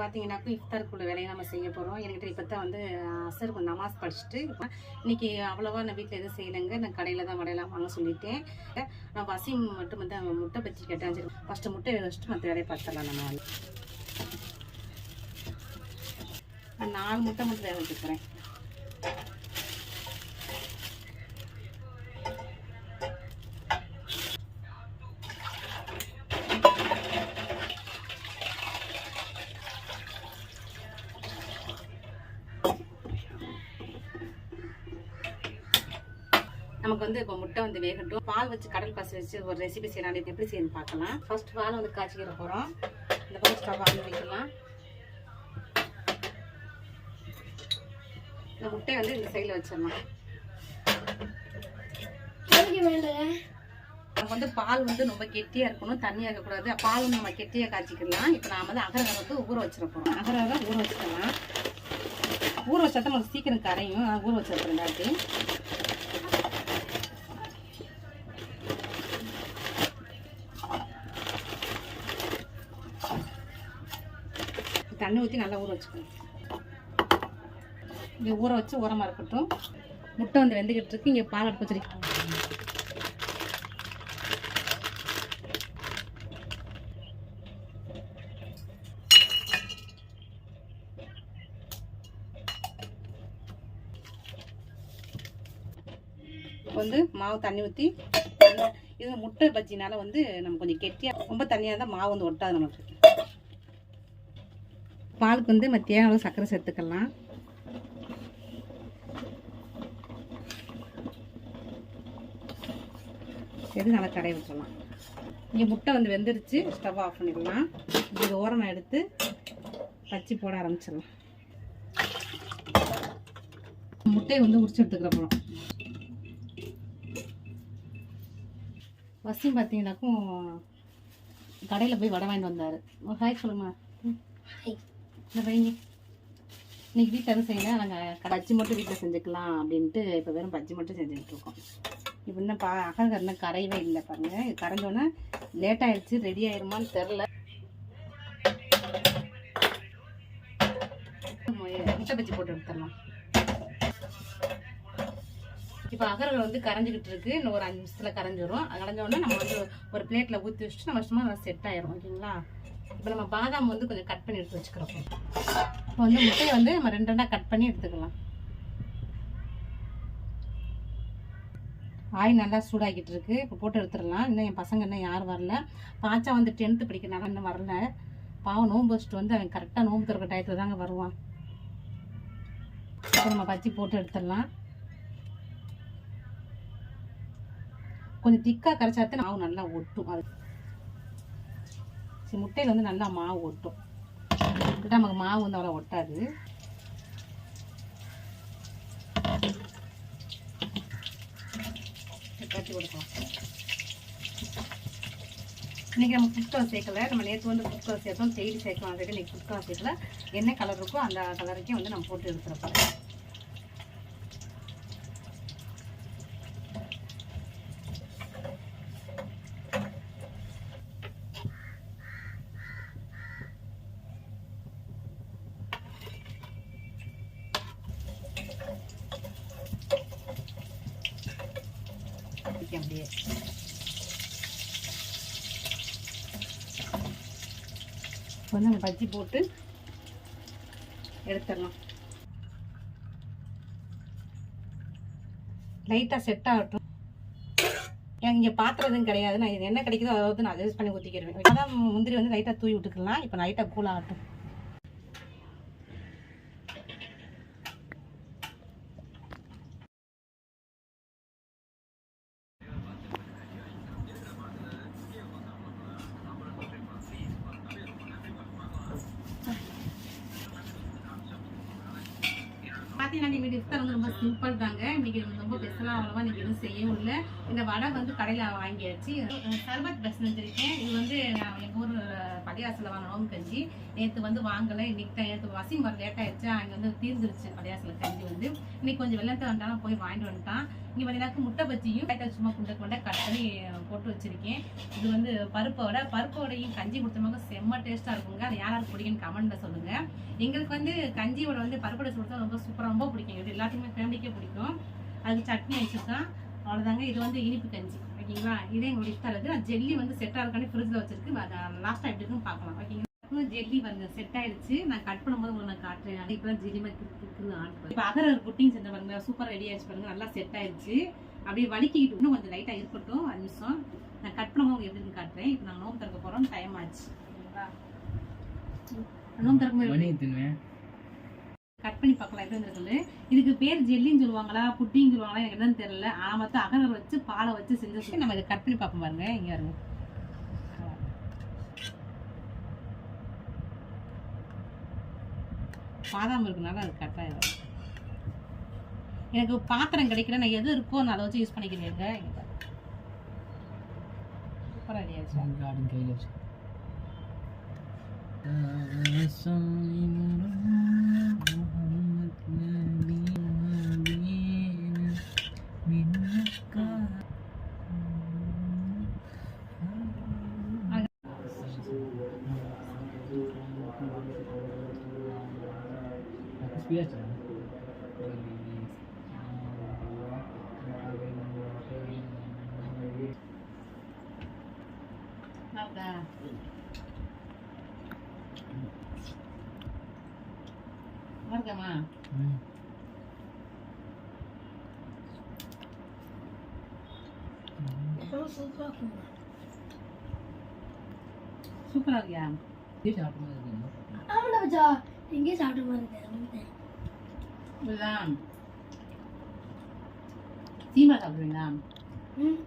பார்த்தீங்கன்னாக்கா இஃப்தாருக்குள்ள வேலையை நம்ம செய்ய போகிறோம் என்கிட்ட இப்போ தான் வந்து அசருக்கு நமாஸ் படிச்சுட்டு இன்றைக்கி இன்னைக்கு அவ்வளோவா நான் வீட்டில் எதுவும் செய்யலைங்க. நான் கடையில் தான் வடையெல்லாம் வாங்க சொல்லிட்டேன். நான் வசிம் மட்டும் வந்து அவன் முட்டை பச்சி கேட்டேன். சரி ஃபஸ்ட்டு முட்டை வச்சுட்டு மற்ற வேலையை பார்த்துடலாம் நம்ம. வந்து நாலு முட்டை மட்டும் வேக வச்சுக்கிறேன். நமக்கு வந்து இப்போ முட்டை வந்து வேகட்டும். பால் வச்சு கடல் பாசி வச்சு ஒரு ரெசிபி செய்யலாம் எப்படி செய்யணும் பார்க்கலாம். ஃபர்ஸ்ட் பால் வந்து காய்ச்சிக்கிற போகிறோம் இந்த பக்கம் ஸ்டவ் ஆன் வைக்கலாம். இந்த முட்டையை வந்து இந்த சைடில் வச்சிடலாம் நமக்கு வந்து பால் வந்து ரொம்ப கெட்டியாக இருக்கணும் தண்ணியாக இருக்கக்கூடாது பால் வந்து நம்ம கெட்டியாக காய்ச்சிக்கலாம். இப்போ நான் வந்து அகரகரை வந்து ஊற வச்சிட போகிறோம் அகரகரை ஊற வச்சுக்கலாம் ஊற வச்சா தான் நமக்கு சீக்கிரம் கரையும். ஊற வச்சிருக்கிறேன் தாட்டி தண்ணி ஊற்றி நல்லா ஊற வச்சுக்கணும் இங்கே ஊற வச்சு உரமாக இருக்கட்டும். முட்டை வந்து வெந்துக்கிட்டு இருக்கு. இங்கே பால் அடுப்பு வச்சிருக்கேன். வந்து மாவு தண்ணி ஊற்றி இது முட்டை பஜ்ஜினால வந்து நம்ம கொஞ்சம் கெட்டியாக ரொம்ப தண்ணியாக இருந்தால் மாவு வந்து ஒட்டாது நமக்கு பாலுக்கு வந்து மத்தியான அளவு சர்க்கரை சேர்த்துக்கலாம். சரி நல்லா கடை விட்டுறலாம்? இங்கே முட்டை வந்து வெந்துருச்சு ஸ்டவ் ஆஃப் பண்ணிடலாம். இது ஓரம் எடுத்து பச்சி போட ஆரம்பிச்சிடலாம். முட்டையை வந்து உரிச்சு எடுத்துக்கிற போகிறோம் வசியம் பார்த்தீங்கன்னாக்கும் கடையில் போய் வடை வாங்கிட்டு வந்தார். ஹாய் சொல்லுமா. இந்த வைங்க இன்னைக்கு வீட்டில் எதுவும் செய்யல நாங்கள் பஜ்ஜி மட்டும் வீட்டில் செஞ்சுக்கலாம் அப்படின்ட்டு இப்போ வெறும் பஜ்ஜி மட்டும் செஞ்சுக்கிட்டு இருக்கோம். இப்போ இன்னும் பா அகல் இன்னும் கரையவே இல்லை பாருங்க. இது கரைஞ்சோன்னே லேட் ஆயிடுச்சு ரெடி ஆயிருமான்னு தெரில முட்டை பஜ்ஜி போட்டு எடுத்துடலாம். இப்போ அகர்கள் வந்து கரைஞ்சிக்கிட்டு இருக்கு. இன்னும் ஒரு அஞ்சு நிமிஷத்தில் கரைஞ்சிரும். கரைஞ்ச உடனே நம்ம வந்து ஒரு பிளேட்டில் ஊற்றி வச்சுட்டு நம்ம சும்மா செட் ஆயிரும். ஓகேங்களா? இப்போ நம்ம பாதாம் வந்து கொஞ்சம் கட் பண்ணி எடுத்து வச்சுக்கிறோம். இப்போ வந்து முட்டையை வந்து நம்ம ரெண்டு ரெண்டாக கட் பண்ணி எடுத்துக்கலாம். ஆயில் நல்லா சூடாக்கிட்டு இருக்கு. இப்போ போட்டு எடுத்துடலாம். இன்னும் என் பசங்க இன்னும் யாரும் வரல. பாச்சா வந்து டென்த்து படிக்கிறனால இன்னும் வரல. பாவம் நோம்பு வச்சுட்டு வந்து அவன் கரெக்டாக நோம்பு திறக்க டயத்தில் தாங்க வருவான். இப்போ நம்ம பச்சி போட்டு எடுத்துடலாம். கொஞ்சம் திக்காக கரைச்சாத்தான் மாவு நல்லா ஒட்டும். அது சரி முட்டையில் வந்து நல்லா மாவு ஒட்டும். இப்படி நமக்கு மாவு வந்து அவ்வளோ ஒட்டாது. கட்டி கொடுக்கலாம் இன்றைக்கி நம்ம புட்கவர் சேர்க்கல. நம்ம நேற்று வந்து புட்கவர் சேர்த்தோம். தேடி சேர்க்கலாம் அதுக்கு இன்றைக்கி புட்கவர் சேர்க்கல. என்ன கலர் இருக்கோ அந்த கலருக்கே வந்து நம்ம போட்டு எடுத்துருப்போம் அப்படியே. கொஞ்சம் அந்த பஜ்ஜி போட்டு எடுத்துடலாம். லைட்டாக செட் ஆகட்டும். எனக்கு இங்கே பாத்திரதும் கிடையாது. நான் இது என்ன கிடைக்குதோ அதாவது நான் அட்ஜஸ்ட் பண்ணி ஊற்றிக்கிறேன் அதான் முந்திரி வந்து லைட்டாக தூவி விட்டுக்கலாம். இப்போ லைட்டாக கூல் ஆகட்டும். பார்த்தீங்கன்னா இன்னைக்கு இஃப்தார் வந்து ரொம்ப சிம்பிள் தாங்க. இன்னைக்கு ரொம்ப பெருசாக அவ்வளோவா இன்னைக்கு எதுவும் செய்யவும் இல்லை இந்த வடை வந்து கடையில் வாங்கியாச்சு. சர்பத் பஸ் வச்சுருக்கேன் இது வந்து நான் எங்கள் ஊர் படியாசில் வாங்கினோம் கஞ்சி. நேற்று வந்து வாங்கலை. இன்றைக்கி தான் நேற்று வசிம் வர லேட் ஆயிடுச்சு. அங்கே வந்து தீர்ந்துருச்சு பள்ளியாசில் கஞ்சி வந்து. இன்னைக்கு கொஞ்சம் வெள்ளத்தை வந்தாலும் போய் வாங்கிட்டு வந்துட்டான். இங்கே பார்த்தீங்கன்னா முட்டை பஜ்ஜியும் சும்மா குண்டை கொண்டை கட் பண்ணி போட்டு வச்சிருக்கேன். இது வந்து பருப்பு வடை. பருப்பு வடையும் கஞ்சி கொடுத்தமாக செம்ம டேஸ்ட்டாக இருக்குங்க. அது யார் யாருக்கு பிடிக்குன்னு கமெண்ட்டில் சொல்லுங்க. எங்களுக்கு வந்து கஞ்சியோட வந்து பருப்பு வடை ரொம்ப சூப்பராக ரொம்ப பிடிக்கும். இது எல்லாத்துக்குமே ஃபேமிலிக்கே பிடிக்கும். அதுக்கு சட்னி வச்சுருக்கேன் அவ்வளோதாங்க இது வந்து இனிப்பு கஞ்சி. ஓகேங்களா? இதே எங்களுடைய தரது நான் ஜெல்லி வந்து செட் இருக்கானே ஃப்ரிட்ஜில் வச்சிருக்கு. லாஸ்ட்டாக எப்படி இருக்குன்னு பார்க்கலாம். ஓகேங்களா? ஜெல்லி வந்து செட் ஆயிடுச்சு. நான் கட் பண்ணும்போது உங்களுக்கு நான் காட்டுறேன். அது இப்போ ஜெல்லி மாதிரி இப்போ அகர புட்டிங் செஞ்ச பாருங்க சூப்பர் ரெடி ஆயிடுச்சு பாருங்க. நல்லா செட் ஆயிடுச்சு. அப்படியே வலிக்கிட்டு இன்னும் கொஞ்சம் லைட்டாக இருக்கட்டும். அஞ்சு நிமிஷம். நான் கட் பண்ணும்போது உங்களுக்கு எப்படி இருக்குன்னு காட்டுறேன். இப்போ நாங்கள் நோம்பு திறக்க போகிறோம் டைம் ஆச்சு. ஓகேங்களா? நோம்பு திறக்கும் கட் பண்ணி பார்க்கலாம். எப்படி இருந்திருக்குது இதுக்கு பேர் ஜெல்லின்னு சொல்லுவாங்களா? புட்டின்னு சொல்லுவாங்களா? எனக்கு என்னன்னு தெரியல. ஆனா மொத்தம் அகலர் வச்சு பாலை வச்சு செஞ்சு நம்ம இதை கட் பண்ணி பார்ப்போம் பாருங்க. இங்க பாருங்க. பாதாம் இருக்குனால அது கட் ஆயிடும் எனக்கு பாத்திரம் கிடைக்கல நான் எது இருக்கோ நான் அதை வச்சு யூஸ் பண்ணிக்கிறேங்க சூப்பராக ரெடி ஆயிடுச்சு கையில் வச்சு. நல்லா இருக்கமா சூப்பரா இருக்கியா ஆமாடா எங்கேயே சாப்பிட்ட மாதிரி இருக்கு இதுதான் சீமா சாப்பிடுவீங்களா? ம்.